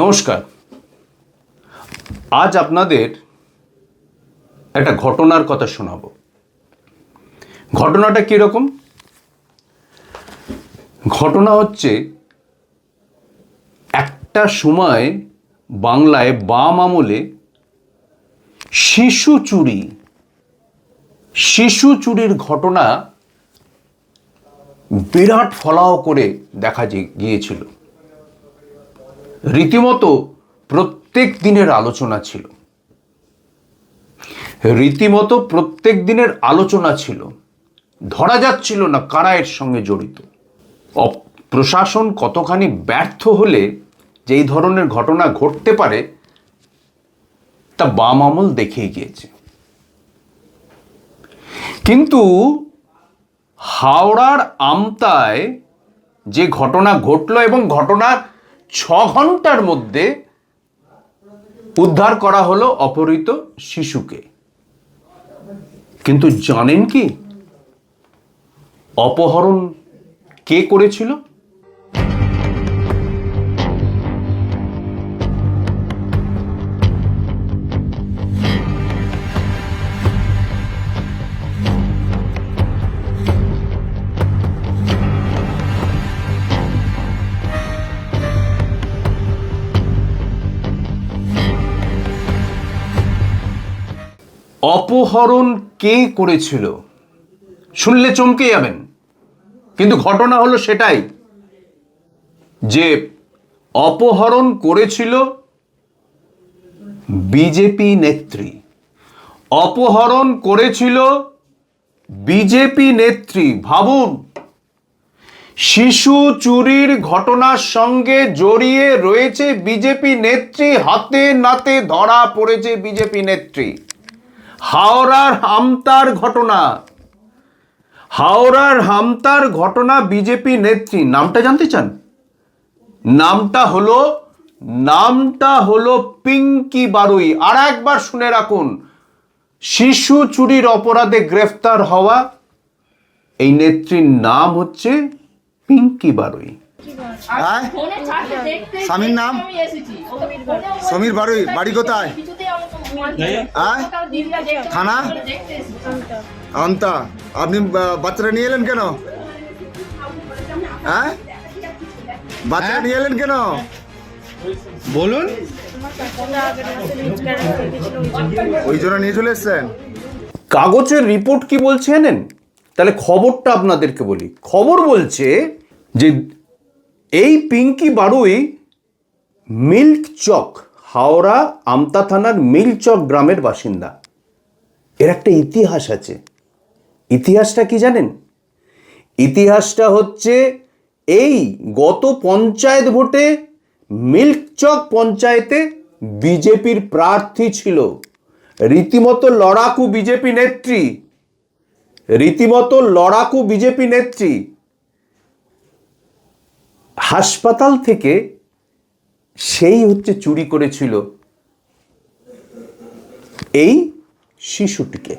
নমস্কার। আজ আপনাদের একটা ঘটনার কথা শোনাবো। ঘটনাটা কীরকম ঘটনা হচ্ছে, একটা সময় বাংলায় বাম আমলে শিশু চুরি, শিশু চুরির ঘটনা বিরাট ফলাও করে দেখা গিয়েছিল। রীতিমতো প্রত্যেক দিনের আলোচনা ছিল। রীতিমতো প্রত্যেক দিনের আলোচনা ছিল। ধরা যাচ্ছিল না কারা এর সঙ্গে জড়িত। প্রশাসন কতখানি ব্যর্থ হলে যে এই ধরনের ঘটনা ঘটতে পারে, তা বাম আমল দেখেই গিয়েছে। কিন্তু হাওড়ার আমতায় যে ঘটনা ঘটলো এবং ঘটনার ছ ঘণ্টার মধ্যে উদ্ধার করা হলো অপহৃত শিশুকে। কিন্তু জানেন কি? অপহরণ কে করেছিল? অপহরণ কে করেছিল? শুনলে চমকে যাবেন। কিন্তু ঘটনা হলো সেটাই যে অপহরণ করেছিল বিজেপি নেত্রী। অপহরণ করেছিল বিজেপি নেত্রী। ভাবুন, শিশু চুরির ঘটনার সঙ্গে জড়িয়ে রয়েছে বিজেপি নেত্রী, হাতে নাতে ধরা পড়েছে বিজেপি নেত্রী। হাওড়ার হামতার ঘটনা। হাওড়ার হামতার ঘটনা বিজেপি নেত্রী নামটা জানতে চান? নামটা হলো নামটা হলো পিঙ্কি বারুই। আর একবার শুনে রাখুন শিশু চুরির অপরাধে গ্রেফতার হওয়া এই নেত্রীর নাম হচ্ছে পিঙ্কি বারুই। হ্যাঁ স্বামীর নাম? সমীর বাড়ুই বাড়ি কোথায়? থানা? আমতা আপনি বাচ্চারা নিয়ে এলেন কেন হ্যাঁ বাচ্চাটা নিয়ে এলেন কেন বলুন ওই জন্য নিয়ে চলে এসছেন কাগজের রিপোর্ট কি বলছে জানেন তাহলে খবরটা আপনাদেরকে বলি খবর বলছে যে এই পিঙ্কি বারুই মিল্ক চক হাওড়া আমতা থানার মিলচক গ্রামের বাসিন্দা। এর একটা ইতিহাস আছে। ইতিহাসটা কি জানেন? ইতিহাসটা হচ্ছে এই গত পঞ্চায়েত ভোটে মিল্কচক পঞ্চায়েতে বিজেপির প্রার্থী ছিল। রীতিমতো লড়াকু বিজেপি নেত্রী। রীতিমতো লড়াকু বিজেপি নেত্রী। হাসপাতাল থেকে সেই হচ্ছে চুরি করেছিল এই শিশুটিকে।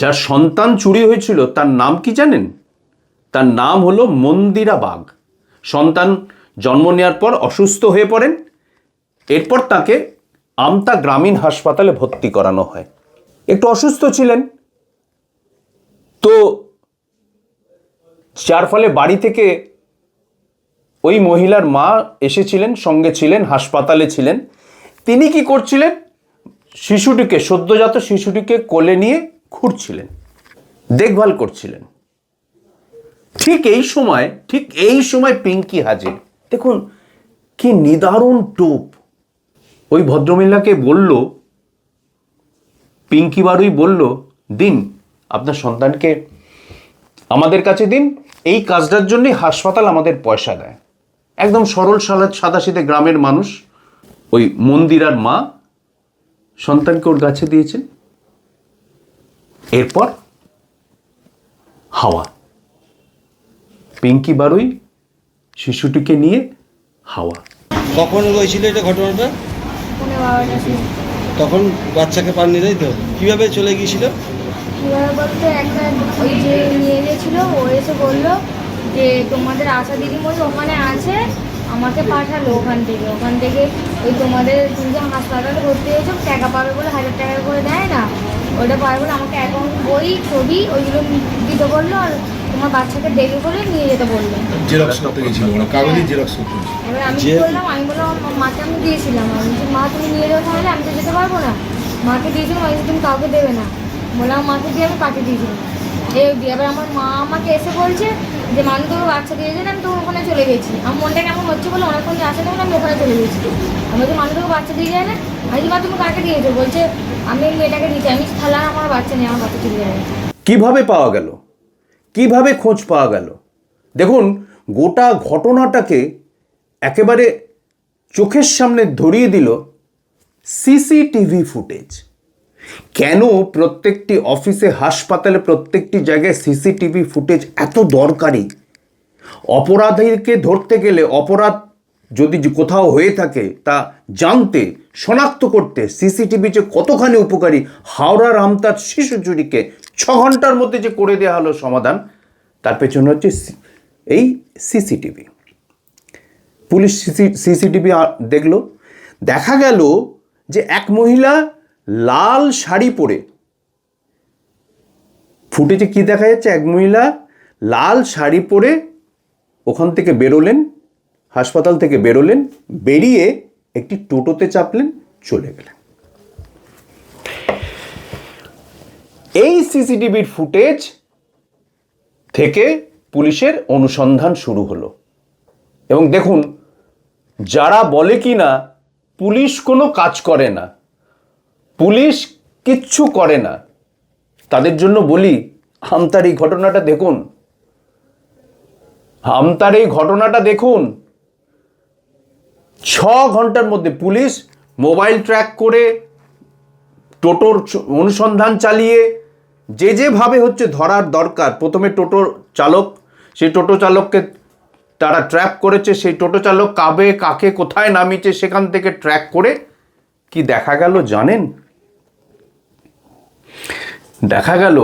যার সন্তান চুরি হয়েছিল, তার নাম কি জানেন? তার নাম হলো মন্দিরা বাগ সন্তান জন্ম নেওয়ার পর অসুস্থ হয়ে পড়েন। এরপর তাকে আমতা গ্রামীণ হাসপাতালে ভর্তি করানো হয়। একটু অসুস্থ ছিলেন। তো যার ফলে বাড়ি থেকে ওই মহিলার মা এসেছিলেন, সঙ্গে ছিলেন, হাসপাতালে ছিলেন। তিনি কি করছিলেন? শিশুটিকে, সদ্যজাত শিশুটিকে কোলে নিয়ে ঘুরছিলেন দেখভাল করছিলেন। ঠিক এই সময়, ঠিক এই সময় পিঙ্কি হাজির। দেখুন, কি নিদারুণ টোপ। ওই ভদ্রমহিলাকে বলল, পিঙ্কি বারুই বলল, দিন, আপনার সন্তানকে আমাদের কাছে দিন। এই কাজটার জন্যই হাসপাতাল আমাদের পয়সা দেয়। একদম সরল সাদা সাদাসিধে গ্রামের মানুষ, ওই মন্দিরার মা সন্তানকে ওর কাছে দিয়েছেন এরপর হাওয়া। পিঙ্কি বারুই শিশুটিকে নিয়ে হাওয়া। কখন হয়েছিল এটা ঘটনাটা? তখন বাচ্চাকে পাননি তাই তো? কীভাবে চলে গিয়েছিল? বলতে একটা ওই যে নিয়ে গেছিল ও এসে বলল যে তোমাদের আশা দিদিমণি ওখানে আছে আমাকে পাঠালো ওখান থেকে। ওখান থেকে ওই তোমাদের তুমি যখন হাসপাতালে ভর্তি হয়েছো টাকা পাবে বলে হাজার টাকা করে দেয় না। ওইটা পাবে বলে আমাকে অ্যাকাউন্ট বই ছবি ওইগুলো দিতে বলল আর তোমার বাচ্চাকে দেবে বলে নিয়ে যেতে বলল। জেরক্স করতে গেছিল ওরা কাগজে জেরক্স করতে এবার আমি কি বললাম আমি বললাম মাকে আমি দিয়েছিলাম। আমি বলছি, মা তুমি নিয়ে যাও তাহলে আমি তো যেতে পারব না। মাকে দিয়েছিলাম আমি বলছি, তুমি কাউকে দেবে না। বললাম মাকে দিয়ে আমি পাঠিয়ে দিয়েছিলাম এই অবধি এবার আমার মা আমাকে এসে বলছে যে মানুষ তোকে বাচ্চা দিয়েছে আমি তো ওখানে চলে গেছি। আমার মনটা কেমন হচ্ছে বলে? অনেকক্ষণ আসে না আমি ওখানে চলে গেছি। আমি বলছি মানুষ তোকে বাচ্চা দিয়ে যায় না আমি বলছি, মা তুমি কাকে দিয়েছ? বলছে আমি মেয়েটাকে দিয়েছি। আমি আর আমার বাচ্চা নেই আমার বাচ্চা চলে যাবে কীভাবে পাওয়া গেল? কীভাবে খোঁজ পাওয়া গেল? দেখুন গোটা ঘটনাটাকে একেবারে চোখের সামনে ধরিয়ে দিল সিসিটিভি ফুটেজ। কেন প্রত্যেকটি অফিসে হাসপাতালে প্রত্যেকটি জায়গায় সিসিটিভি ফুটেজ এত দরকারি? অপরাধীকে ধরতে গেলে অপরাধ যদি কোথাও হয়ে থাকে, তা জানতে, শনাক্ত করতে সিসিটিভি যে কতখানি উপকারী হাওড়া রামতার শিশু চুরিকে ছ ঘণ্টার মধ্যে যে করে দেওয়া হলো সমাধান, তার পেছনে হচ্ছে এই সিসিটিভি। পুলিশ সিসি, সিসিটিভি দেখল, দেখা গেল যে এক মহিলা লাল শাড়ি পরে, ফুটেজে কি দেখা যাচ্ছে? এক মহিলা লাল শাড়ি পরে ওখান থেকে বেরোলেন হাসপাতাল থেকে বেরোলেন, বেরিয়ে একটি টোটোতে চাপলেন, চলে গেলেন। এই সিসিটিভির ফুটেজ থেকে পুলিশের অনুসন্ধান শুরু হলো। এবং দেখুন, যারা বলে কি না, পুলিশ কোনো কাজ করে না, পুলিশ কিচ্ছু করে না, তাদের জন্য বলি, আমতার এই ঘটনাটা দেখুন। আমতার এই ঘটনাটা দেখুন ছ ঘণ্টার মধ্যে পুলিশ মোবাইল ট্র্যাক করে টোটোর অনুসন্ধান চালিয়ে যে যেভাবে হচ্ছে ধরার দরকার, প্রথমে টোটোর চালক, সেই টোটো চালককে তারা ট্র্যাক করেছে, সেই টোটো চালক কাবে, কাকে, কোথায় নামিয়েছে সেখান থেকে ট্র্যাক করে কি দেখা গেল জানেন? দেখা গেল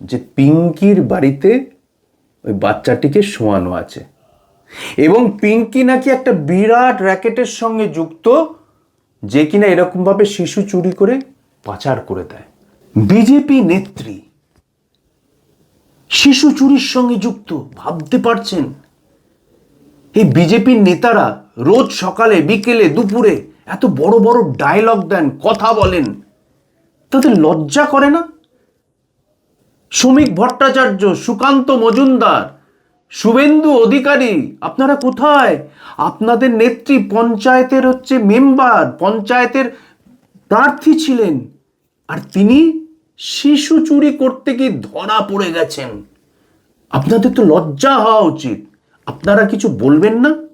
যে পিঙ্কির বাড়িতে ওই বাচ্চাটিকে শোয়ানো আছে। এবং পিঙ্কি নাকি একটা বিরাট র্যাকেটের সঙ্গে যুক্ত, যে কিনা এরকমভাবে শিশু চুরি করে পাচার করে দেয়। বিজেপি নেত্রী শিশু চুরির সঙ্গে যুক্ত, ভাবতে পারছেন? এই বিজেপির নেতারা রোজ সকালে, বিকেলে, দুপুরে এত বড় বড় ডায়লগ দেন, কথা বলেন। তাদের লজ্জা করে না? শ্রমিক ভট্টাচার্য, সুকান্ত মজুমদার শুভেন্দু অধিকারী, আপনারা কোথায়? আপনাদের নেত্রী পঞ্চায়েতের হচ্ছে মেম্বার, পঞ্চায়েতের প্রার্থী ছিলেন। আর তিনি শিশু চুরি করতে গিয়ে ধরা পড়ে গেছেন। আপনাদের তো লজ্জা হওয়া উচিত। আপনারা কিছু বলবেন না?